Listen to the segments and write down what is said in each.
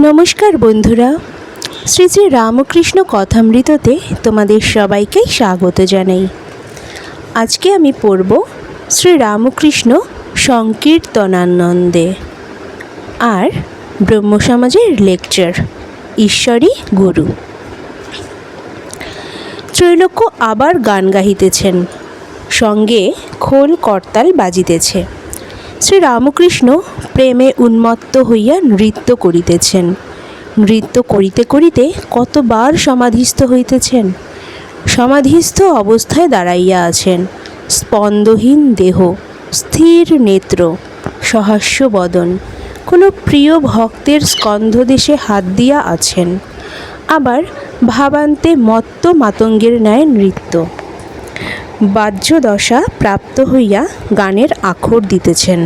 নমস্কার বন্ধুরা, শ্রী শ্রী রামকৃষ্ণ কথামৃততে তোমাদের সবাইকে স্বাগত জানাই। আজকে আমি পড়ব শ্রী রামকৃষ্ণ সংকীর্তনানন্দে আর ব্রহ্ম সমাজের লেকচার, ঈশ্বরী গুরু। ত্রৈলোক্য আবার গান গাহিতেছেন, সঙ্গে খোল করতাল বাজিতেছে। শ্রী রামকৃষ্ণ প্রেমে উন্মত্ত হইয়া নৃত্য করিতেছেন। নৃত্য করিতে করিতে কতবার সমাধিস্থ হইতেছেন? সমাধিস্থ অবস্থায় দাঁড়াইয়া আছেন। স্পন্দহীন দেহ, স্থির নেত্র সহাস্য বদন, কোনো প্রিয় ভক্তের স্কন্ধদেশে হাত দিয়া আছেন। আবার ভাবান্তে মত্ত মাতঙ্গের ন্যায় নৃত্য। বাহ্যদশা প্রাপ্ত হইয়া গানের আখর দিতেছেন।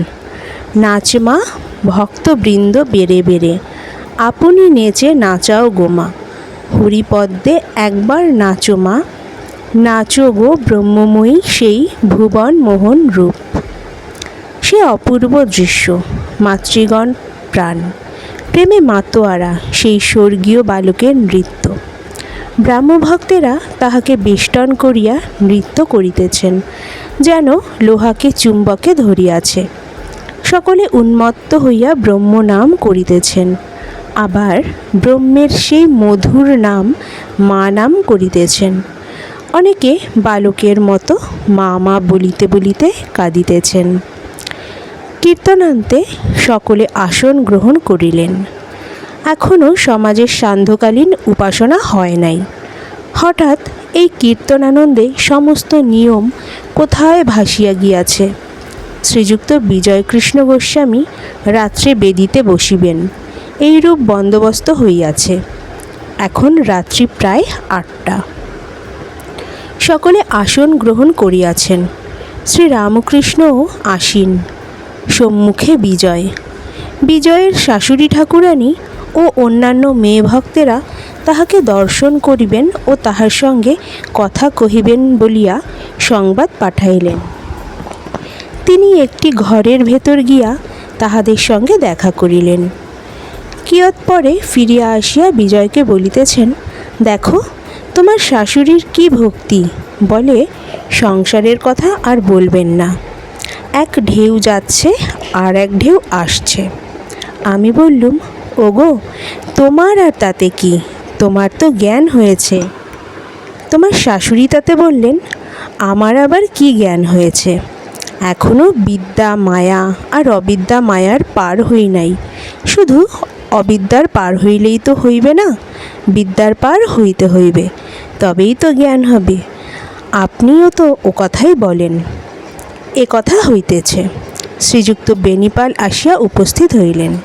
নাচমা, ভক্তবৃন্দ বেড়ে বেড়ে, আপনি নেচে নাচাও গোমা হরিপদ্মে একবার নাচো মা, নাচো গো ব্রহ্মময়ী সেই ভুবন মোহন রূপ। সে অপূর্ব দৃশ্য, মাতৃগণ প্রাণ, প্রেমে মাতোয়ারা সেই স্বর্গীয় বালকের নৃত্য। ব্রাহ্মভক্তেরা তাহাকে বেষ্টন করিয়া নৃত্য করিতেছেন, যেন লোহাকে চুম্বকে ধরিয়াছে। সকলে উন্মত্ত হইয়া ব্রহ্ম নাম করিতেছেন। আবার ব্রহ্মের সেই মধুর নাম মা নাম করিতেছেন। অনেকে বালকের মতো মা মা বলিতে বলিতে কাঁদিতেছেন। কীর্তনান্তে সকলে আসন গ্রহণ করিলেন। এখনও সমাজের সান্ধ্যকালীন উপাসনা হয় নাই। হঠাৎ এই কীর্তনানন্দে সমস্ত নিয়ম কোথায় ভাসিয়া গিয়াছে? শ্রীযুক্ত বিজয়কৃষ্ণ গোস্বামী রাত্রে বেদিতে বসিবেন, এইরূপ বন্দোবস্ত হইয়াছে। এখন রাত্রি প্রায় আটটা। সকলে আসন গ্রহণ করিয়াছেন। শ্রী রামকৃষ্ণও আসীন। সম্মুখে বিজয়। বিজয়ের শাশুড়ি ঠাকুরানী ও অন্যান্য মেয়ে ভক্তেরা তাহাকে দর্শন করিবেন ও তাহার সঙ্গে কথা কহিবেন বলিয়া সংবাদ পাঠাইলেন। তিনি একটি ঘরের ভেতর গিয়া তাহাদের সঙ্গে দেখা করিলেন। কিয়ৎপরে ফিরিয়া আসিয়া বিজয়কে বলিতেছেন, দেখো, তোমার শাশুড়ির কি ভক্তি? বলে, সংসারের কথা আর বলবেন না। এক ঢেউ যাচ্ছে আর এক ঢেউ আসছে। আমি বললুম ওগো, তোমার আর তাতে কি? তোমার তো জ্ঞান হয়েছে। তোমার শাশুড়ি তাতে বললেন, আমার আবার কি জ্ঞান হয়েছে? এখনও বিদ্যা, মায়া আর অবিদ্যা মায়ার পার হই নাই। শুধু অবিদ্যার পার হইলেই তো হইবে না, বিদ্যার পার হইতে হইবে, তবেই তো জ্ঞান হবে। আপনিও তো ও কথাই বলেন। এ কথা হইতেছে। শ্রীযুক্ত বেনিপাল আসিয়া উপস্থিত হইলেন।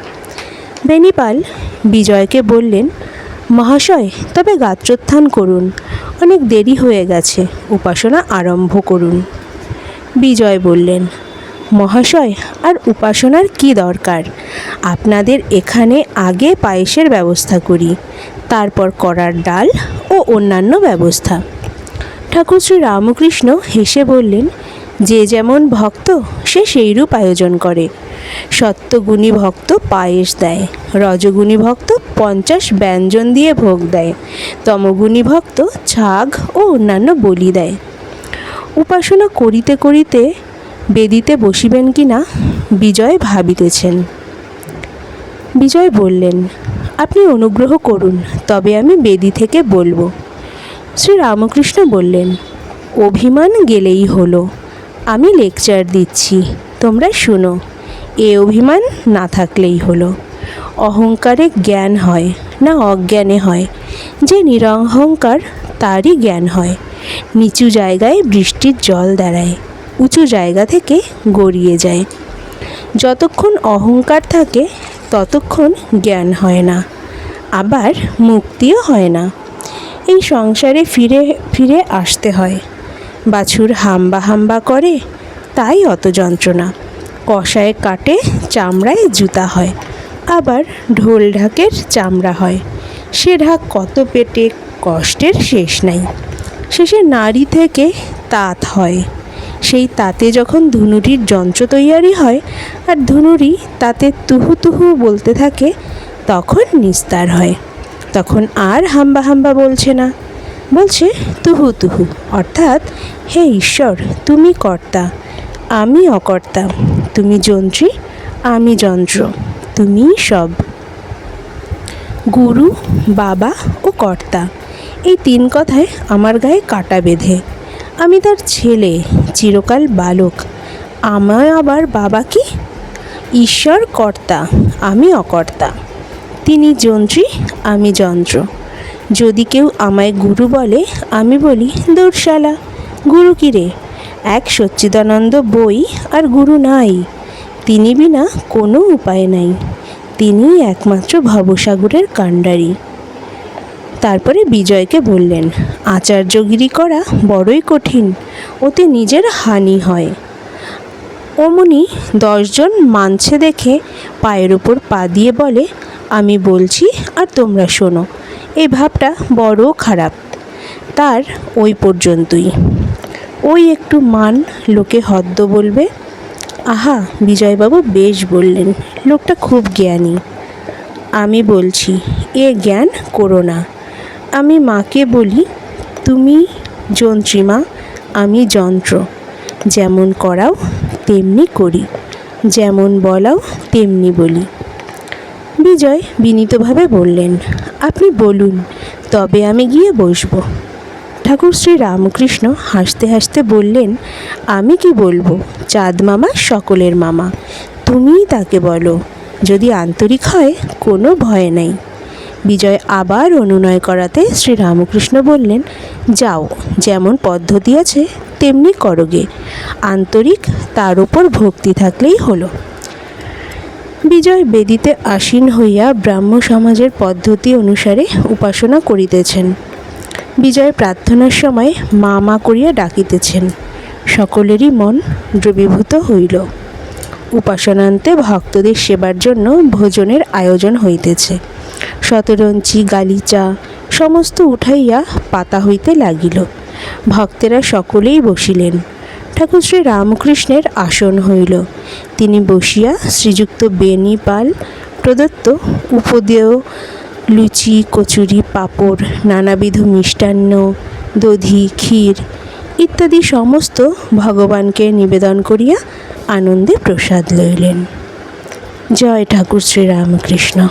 বেনিপাল বিজয়কে বললেন, মহাশয়, তবে গাত্রোত্থান করুন। অনেক দেরি হয়ে গেছে, উপাসনা আরম্ভ করুন। বিজয় বললেন, মহাশয়, আর উপাসনার কি দরকার? আপনাদের এখানে আগে পায়েসের ব্যবস্থা করি, তারপর করার ডাল ও অন্যান্য ব্যবস্থা। ঠাকুর শ্রী রামকৃষ্ণ হেসে বললেন যে যেমন ভক্ত, সে সেইরূপ আয়োজন করে। সত্যগুণী ভক্ত পায়েস দেয়, রজগুণী ভক্ত পঞ্চাশ ব্যঞ্জন দিয়ে ভোগ দেয়, তমগুণী ভক্ত ছাগ ও অন্যান্য বলি দেয়। উপাসনা করিতে করিতে বেদিতে বসিবেন কি না, বিজয় ভাবিতেছেন। বিজয় বললেন, আপনি অনুগ্রহ করুন, তবে আমি বেদি থেকে বলব। শ্রী রামকৃষ্ণ বললেন, অভিমান গেলেই হলো। আমি লেকচার দিচ্ছি। তোমরা শুনো। এ অভিমান না থাকলেই হলো। অহংকারে জ্ঞান হয়, না অজ্ঞানে হয়। যে নিরহংকার, তারই জ্ঞান হয়। নিচু জায়গায় বৃষ্টির জল দাঁড়ায়, উঁচু জায়গা থেকে গড়িয়ে যায়। যতক্ষণ অহংকার থাকে, ততক্ষণ জ্ঞান হয় না। আবার মুক্তিও হয় না। এই সংসারে ফিরে ফিরে আসতে হয়। বাছুর হাম্বা হাম্বা করে, তাই অত যন্ত্রণা। কষায় কাটে, চামড়ায় জুতা হয়, আবার ঢোল ঢাকের চামড়া হয়। সে ঢাক কত পেটে কষ্টের শেষ নাই। শেষে নারী থেকে তাঁত হয়। সেই তাতে যখন ধুনুরির যন্ত্র তৈয়ারি হয়, আর ধুনুরি তাতে তুহু তুহু বলতে থাকে, তখন নিস্তার হয়। তখন আর হাম্বা হাম্বা বলছে না। বলছে, তুহু তুহু, অর্থাৎ, হে ঈশ্বর, তুমি কর্তা, আমি অকর্তা, তুমি যন্ত্রী, আমি যন্ত্র, তুমি সব। গুরু, বাবা ও কর্তা, এই তিন কথায় আমার গায়ে কাটা বেঁধে। আমি তার ছেলে, চিরকাল বালক, আমায় আবার বাবা কি? ঈশ্বর কর্তা, আমি অকর্তা, তিনি যন্ত্রী, আমি যন্ত্র। যদি কেউ আমায় গুরু বলে, আমি বলি দৌড়শালা গুরু কি রে? এক সচ্চিদানন্দ বই আর গুরু নাই। তিনি বিনা কোনো উপায় নাই। তিনি একমাত্র ভবসাগরের কাণ্ডারি। তারপরে বিজয়কে বললেন, আচার্যগিরি করা বড়ই কঠিন ওতে নিজের হানি হয়। অমনি দশজন মানছে দেখে পায়ের ওপর পা দিয়ে বলে, আমি বলছি আর তোমরা শোনো। এই ভাবটা বড় খারাপ। তার ওই পর্যন্তই। ওই একটু মান লোকে হদ্দ বলবে। আহা, বিজয়বাবু বেশ বললেন, লোকটা খুব জ্ঞানী। আমি বলছি, এ জ্ঞান করো না। আমি মাকে বলি, তুমি যন্ত্রীমা, আমি যন্ত্র। যেমন করাও, তেমনি করি। যেমন বলাও, তেমনি বলি। বিজয় বিনীতভাবে বললেন, আপনি বলুন, তবে আমি গিয়ে বসবো। ঠাকুর শ্রী রামকৃষ্ণ হাসতে হাসতে বললেন, আমি কি বলব? চাঁদ মামা সকলের মামা। তুমিই তাকে বলো, যদি আন্তরিক হয়, কোনো ভয় নেই। বিজয় আবার অনুনয় করাতে শ্রী রামকৃষ্ণ বললেন, যাও, যেমন পদ্ধতি আছে, তেমনি করোগে আন্তরিক, তার উপর ভক্তি থাকলেই হলো। বিজয় বেদিতে আসীন হইয়া ব্রাহ্ম সমাজের পদ্ধতি অনুসারে উপাসনা করিতেছেন। বিজয় প্রার্থনার সময় মা মা করিয়া ডাকিতেছেন। সকলেরই মন দ্রবীভূত হইল। উপাসনান্তে ভক্তদের সেবার জন্য ভোজনের আয়োজন হইতেছে। শতরঞ্চি, গালিচা সমস্ত উঠাইয়া পাতা হইতে লাগিল। ভক্তেরা সকলেই বসিলেন। ঠাকুর শ্রী রামকৃষ্ণের আসন হইল। তিনি বসিয়া শ্রীযুক্ত বেনি পাল, প্রদত্ত উপদেয়, লুচি, কচুরি, পাঁপড়, নানাবিধ মিষ্টান্ন, দধি, ক্ষীর ইত্যাদি সমস্ত ভগবানকে নিবেদন করিয়া আনন্দে প্রসাদ লইলেন। জয় ঠাকুর শ্রী রামকৃষ্ণ।